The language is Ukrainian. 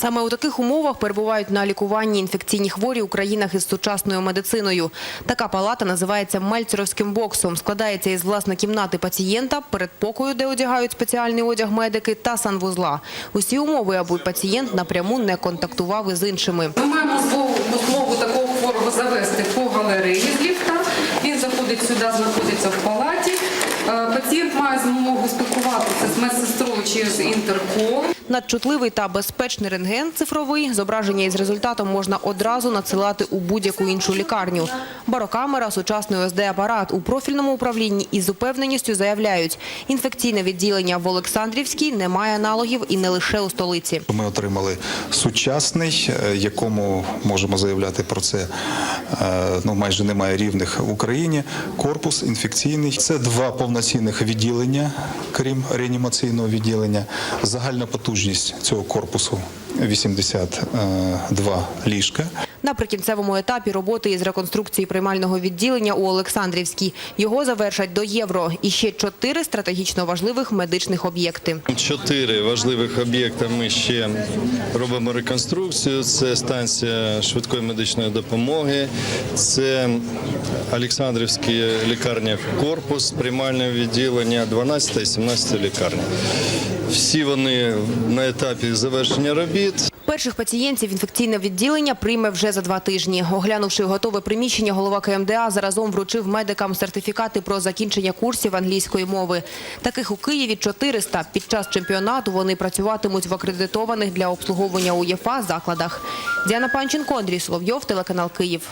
Саме у таких умовах перебувають на лікуванні інфекційні хворі у країнах із сучасною медициною. Така палата називається Мальцеровським боксом. Складається із власне кімнати пацієнта, передпокою, де одягають спеціальний одяг медики, та санвузла. Усі умови, аби пацієнт напряму не контактував із іншими. Ми маємо змогу, такого хворого завести по галереї з ліфта. Він заходить сюди, знаходиться в палаті. Е, Пацієнт має змогу спілкуватися з медсестрою через інтерком. Надчутливий та безпечний рентген цифровий. Зображення із результатом можна одразу надсилати у будь-яку іншу лікарню. Барокамера, сучасний ОСД-апарат у профільному управлінні із упевненістю заявляють, інфекційне відділення в Олександрівській не має аналогів і не лише у столиці. Ми отримали сучасний, е, якому можемо заявляти про це. е, Ну майже немає рівних в Україні. Корпус інфекційний. Це два повноцінних відділення, крім реанімаційного відділення. Загальна потужність цього корпусу 82 ліжка. На прикінцевому етапі роботи із реконструкції приймального відділення у Олександрівській. Його завершать до євро. І ще чотири стратегічно важливих медичних об'єкти. Чотири важливих об'єкти ми ще робимо реконструкцію. Це станція швидкої медичної допомоги, це Олександрівська лікарня корпус, приймальне відділення, 12 і 17 лікарня. Всі вони на етапі завершення робіт. Перших пацієнтів інфекційне відділення прийме вже за два тижні. Оглянувши готове приміщення, голова КМДА заразом вручив медикам сертифікати про закінчення курсів англійської мови. Таких у Києві 400. Під час чемпіонату вони працюватимуть в акредитованих для обслуговування УЄФА закладах. Діана Панченко, Андрій Соловйов, телеканал Київ.